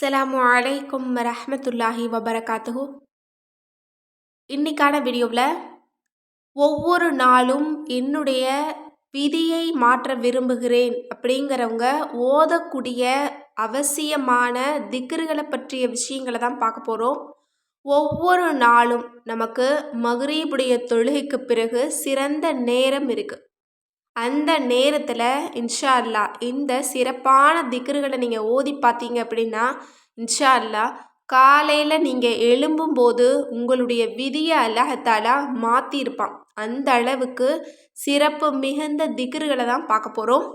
அஸ்லாம் அலைக்கும் ரஹமத்துல்லாஹி வபரகாத்துஹு. இன்னைக்கான வீடியோவில் ஒவ்வொரு நாளும் என்னுடைய விதியை மாற்ற விரும்புகிறேன் அப்படிங்கிறவங்க ஓதக்கூடிய அவசியமான திக்ருகளை பற்றிய விஷயங்களை தான் பார்க்க போகிறோம். ஒவ்வொரு நாளும் நமக்கு மகரீபுடைய தொழுகைக்கு பிறகு சிறந்த நேரம் இருக்குது அந்த நேரத்தில் இன்ஷா அல்லா இந்த சிறப்பான திக்ருகளை நீங்கள் ஓதி பார்த்தீங்க அப்படின்னா இன்ஷா அல்லா காலையில் நீங்கள் எழும்பும்போது உங்களுடைய விதியை அல்லாஹத்தாலா மாற்றிருப்பான் அந்த அளவுக்கு சிறப்பு மிகுந்த திக்ருகளை தான் பார்க்க போகிறோம்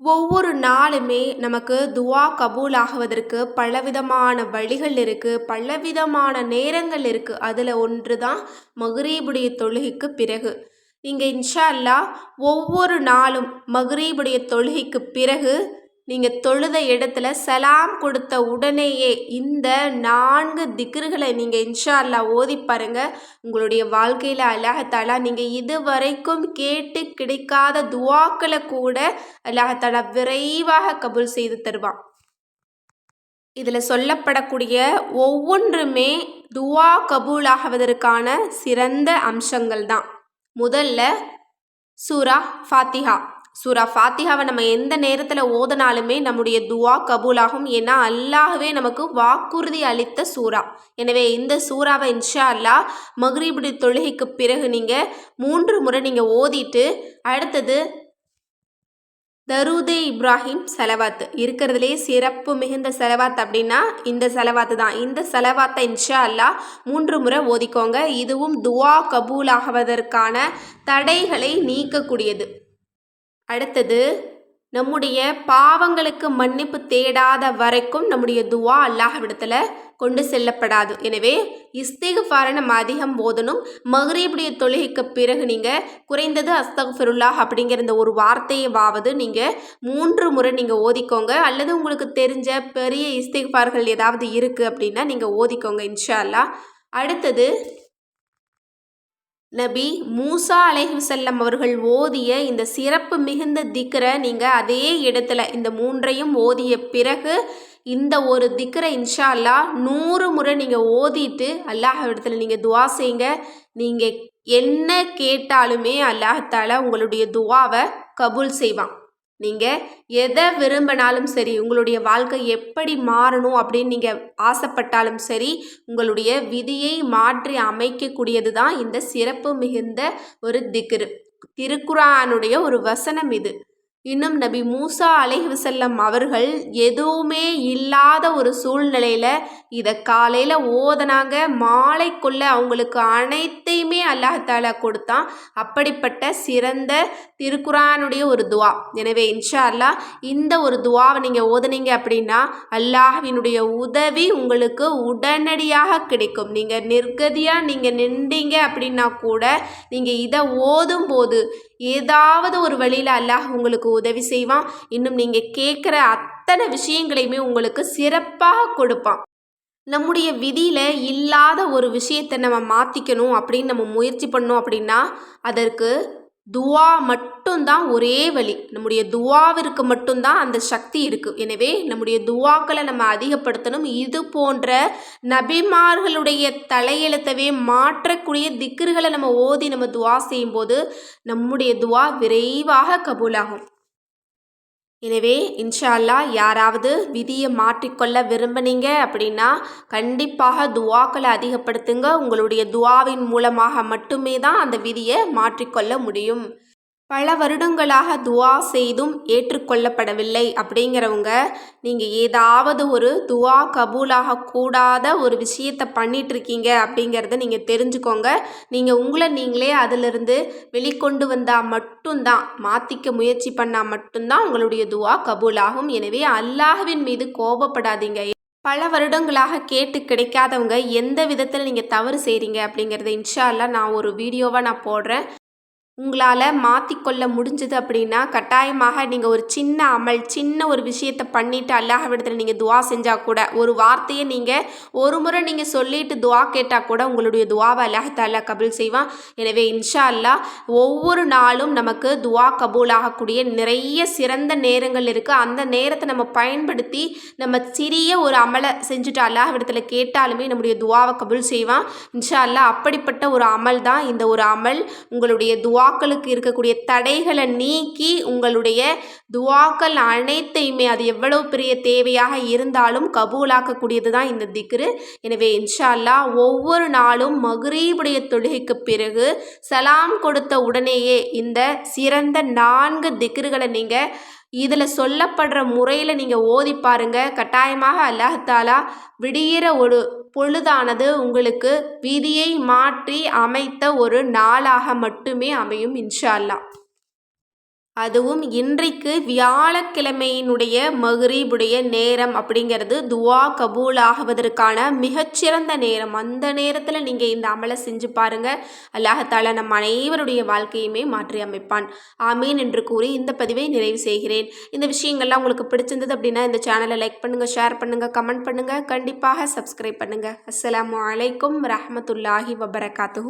ஒவ்வொரு நாளுமே நமக்கு துவா கபூல் ஆகுவதற்கு பலவிதமான வழிகள் இருக்குது பலவிதமான நேரங்கள் இருக்குது அதில் ஒன்று தான் மகரீபுடைய தொழுகைக்கு பிறகு. நீங்கள் இன்ஷா அல்லா ஒவ்வொரு நாளும் மகரீபுடைய தொழுகைக்கு பிறகு நீங்கள் தொழுத இடத்துல சலாம் கொடுத்த உடனேயே இந்த நான்கு திக்ருகளை நீங்கள் இன்ஷா அல்லா ஓதி பாருங்கள் உங்களுடைய வாழ்க்கையில் அல்லாஹத்தாலா நீங்கள் இது வரைக்கும் கேட்டு கிடைக்காத துவாக்களை கூட அல்லாஹத்தாலா விரைவாக கபூல் செய்து தருவான். இதில் சொல்லப்படக்கூடிய ஒவ்வொன்றுமே துவா கபூல் ஆகுவதற்கான சிறந்த அம்சங்கள் தான் முதல்ல சூரா ஃபாத்திஹா. சூரா ஃபாத்திஹாவை நம்ம எந்த நேரத்தில் ஓதனாலுமே நம்முடைய துவா கபூலாகும். ஏன்னா அல்லாஹவே நமக்கு வாக்குறுதி அளித்த சூறா எனவே இந்த சூறாவை இன்ஷா அல்லா மஹ்ரீபுடி தொழுகைக்கு பிறகு நீங்கள் மூன்று முறை நீங்கள் ஓதிட்டு அடுத்தது தருதே இப்ராஹிம் செலவாத்து. இருக்கிறதுலே சிறப்பு மிகுந்த செலவாத் அப்படின்னா இந்த செலவாத்து தான். இந்த செலவாத்தை இன்ஷா அல்லா மூன்று முறை ஓதிக்கோங்க. இதுவும் துவா கபூல் ஆகுவதற்கான தடைகளை நீக்கக்கூடியது. அடுத்தது நம்முடைய பாவங்களுக்கு மன்னிப்பு தேடாத வரைக்கும் நம்முடைய துவா அல்லாஹ்விடத்தில் கொண்டு செல்லப்படாது. எனவே இஸ்திகுஃபாரை நம்ம அதிகம் போதணும் மகரீபுடைய தொழுகைக்கு பிறகு நீங்கள் குறைந்தது அஸ்தகுஃபிருல்லாஹ் அப்படிங்கிற இந்த ஒரு வார்த்தையவாவது நீங்கள் மூன்று முறை நீங்கள் ஓதிக்கோங்க. அல்லது உங்களுக்கு தெரிஞ்ச பெரிய இஸ்திகுஃபார்கள் ஏதாவது இருக்குது அப்படின்னா நீங்கள் ஓதிக்கோங்க இன்ஷா அல்லா அடுத்தது நபி மூசா அலைஹுசல்லம் அவர்கள் ஓதிய இந்த சிறப்பு மிகுந்த திக்கரை நீங்கள் அதே இடத்துல இந்த மூன்றையும் ஓதிய பிறகு இந்த ஒரு திக்கரை இன்ஷா அல்லா நூறு முறை நீங்கள் ஓதிட்டு அல்லாஹ் இடத்துல நீங்கள் துவா செய்யுங்க நீங்கள் என்ன கேட்டாலுமே அல்லாஹால உங்களுடைய துவாவை கபூல் செய்வான். நீங்கள் எதை விரும்பினாலும் சரி உங்களுடைய வாழ்க்கை எப்படி மாறணும் அப்படின்னு நீங்கள் ஆசைப்பட்டாலும் சரி உங்களுடைய விதியை மாற்றி அமைக்கக்கூடியது தான் இந்த சிறப்பு மிகுந்த ஒரு திக்ரு திருக்குறானுடைய ஒரு வசனம் இது. இன்னும் நபி மூசா அலைஹிவசல்லம் அவர்கள் எதுவுமே இல்லாத ஒரு சூழ்நிலையில் இதை காலையில் ஓதனாங்க. மாலைக்குள்ள அவங்களுக்கு அனைத்தையுமே அல்லாஹாலா கொடுத்தான். அப்படிப்பட்ட சிறந்த திருக்குறானுடைய ஒரு துவா. எனவே இன்ஷா அல்லா இந்த ஒரு துவாவை நீங்கள் ஓதுனீங்க அப்படின்னா அல்லாஹினுடைய உதவி உங்களுக்கு உடனடியாக கிடைக்கும். நீங்கள் நிர்கதியாக நீங்கள் நின்றீங்க அப்படின்னா கூட நீங்கள் இதை ஓதும் போது ஏதாவது ஒரு வழியில் அல்லாஹ் உங்களுக்கு உதவி செய்வான். இன்னும் நீங்கள் கேட்குற அத்தனை விஷயங்களையுமே உங்களுக்கு சிறப்பாக கொடுப்பான். நம்முடைய விதியில் இல்லாத ஒரு விஷயத்தை நம்ம மாற்றிக்கணும் அப்படின்னு நம்ம முயற்சி பண்ணோம் அப்படின்னா அதற்கு துவா மட்டும்தான் ஒரே வழி. நம்முடைய துவாவிற்கு மட்டும்தான் அந்த சக்தி இருக்குது எனவே நம்முடைய துவாக்களை நம்ம அதிகப்படுத்தணும். இது போன்ற நபிமார்களுடைய தலையெழுத்தவே மாற்றக்கூடிய திக்கர்களை நம்ம ஓதி நம்ம துவா செய்யும்போது நம்முடைய துவா விரைவாக கபூலாகும். எனவே இன்ஷால்லா யாராவது விதியை மாற்றிக்கொள்ள விரும்பினீங்க அப்படின்னா கண்டிப்பாக துவாக்களை அதிகப்படுத்துங்க. உங்களுடைய துவாவின் மூலமாக மட்டுமே தான் அந்த விதியை மாற்றிக்கொள்ள முடியும். பல வருடங்களாக துவா செய்தும் ஏற்றுக்கொள்ளப்படவில்லை. அப்படிங்கிறவங்க நீங்கள் ஏதாவது ஒரு துவா கபூலாக கூடாத ஒரு விஷயத்தை பண்ணிகிட்ருக்கீங்க அப்படிங்கிறத நீங்கள் தெரிஞ்சுக்கோங்க. நீங்கள் உங்களை நீங்களே அதிலிருந்து வெளிக்கொண்டு வந்தால் மட்டும்தான் மாற்றிக்க முயற்சி பண்ணால் மட்டும்தான் உங்களுடைய துவா கபூலாகும். எனவே அல்லாஹ்வின் மீது கோபப்படாதீங்க. பல வருடங்களாக கேட்டு கிடைக்காதவங்க எந்த விதத்தில் நீங்கள் தவறு செய்கிறீங்க அப்படிங்கிறத இன்ஷா அல்லா நான் ஒரு வீடியோவாக நான் போடுறேன். உங்களால் மாற்றிக்கொள்ள முடிஞ்சது அப்படின்னா கட்டாயமாக நீங்கள் ஒரு சின்ன அமல் சின்ன ஒரு விஷயத்தை பண்ணிவிட்டு அல்லாஹ்விடத்தில் நீங்கள் துவா செஞ்சால் கூட ஒரு வார்த்தையை நீங்கள் ஒரு முறை நீங்கள் சொல்லிட்டு துவா கேட்டால் கூட உங்களுடைய துவாவை அல்லாஹாலா கபூல் செய்வான். எனவே இன்ஷா அல்லாஹ் ஒவ்வொரு நாளும் நமக்கு துவா கபூல் ஆகக்கூடிய நிறைய சிறந்த நேரங்கள் இருக்குது அந்த நேரத்தை நம்ம பயன்படுத்தி நம்ம சிறிய ஒரு அமலை செஞ்சுட்டு அல்லாஹ்விடத்தில் கேட்டாலுமே நம்முடைய துவாவை கபூல் செய்வான். இன்ஷா அல்லாஹ் அப்படிப்பட்ட ஒரு அமல் தான் இந்த ஒரு அமல். உங்களுடைய துவா துவாக்களுக்கு இருக்கக்கூடிய தடைகளை நீக்கி உங்களுடைய துவாக்கள் அனைத்தையுமே அது எவ்வளவு பெரிய தேவையாக இருந்தாலும் கபூலாக்கக்கூடியது தான் இந்த திக்ரு. எனவே இன்ஷா அல்லாஹ் ஒவ்வொரு நாளும் மகரீபுடைய தொழுகைக்கு பிறகு சலாம் கொடுத்த உடனேயே இந்த சிறந்த நான்கு திக்ருகளை நீங்கள் இதில் சொல்லப்படுற முறையில் நீங்கள் ஓதி பாருங்கள் கட்டாயமாக அல்லாஹாலா விடியிற ஒரு பொழுதானது உங்களுக்கு விதியை மாற்றி அமைத்த ஒரு நாளாக மட்டுமே அமையும் இன்ஷா அல்லாஹ். அதுவும் இன்றைக்கு வியாழக்கிழமையினுடைய மகரீபுடைய நேரம் அப்படிங்கிறது துவா கபூல் ஆகுவதற்கான மிகச்சிறந்த நேரம். அந்த நேரத்தில் நீங்கள் இந்த அமலை செஞ்சு பாருங்கள் அல்லாஹால நம் அனைவருடைய வாழ்க்கையுமே மாற்றி அமைப்பான். ஆமீன் என்று கூறி இந்த பதிவை நிறைவு செய்கிறேன். இந்த விஷயங்கள்லாம் உங்களுக்கு பிடிச்சிருந்தது அப்படின்னா இந்த சேனலை லைக் பண்ணுங்கள் ஷேர் பண்ணுங்கள் கமெண்ட் பண்ணுங்கள் கண்டிப்பாக சப்ஸ்கிரைப் பண்ணுங்கள் அஸ்ஸலாமு அலைக்கும் ரஹமத்துல்லாஹி வபரகாத்து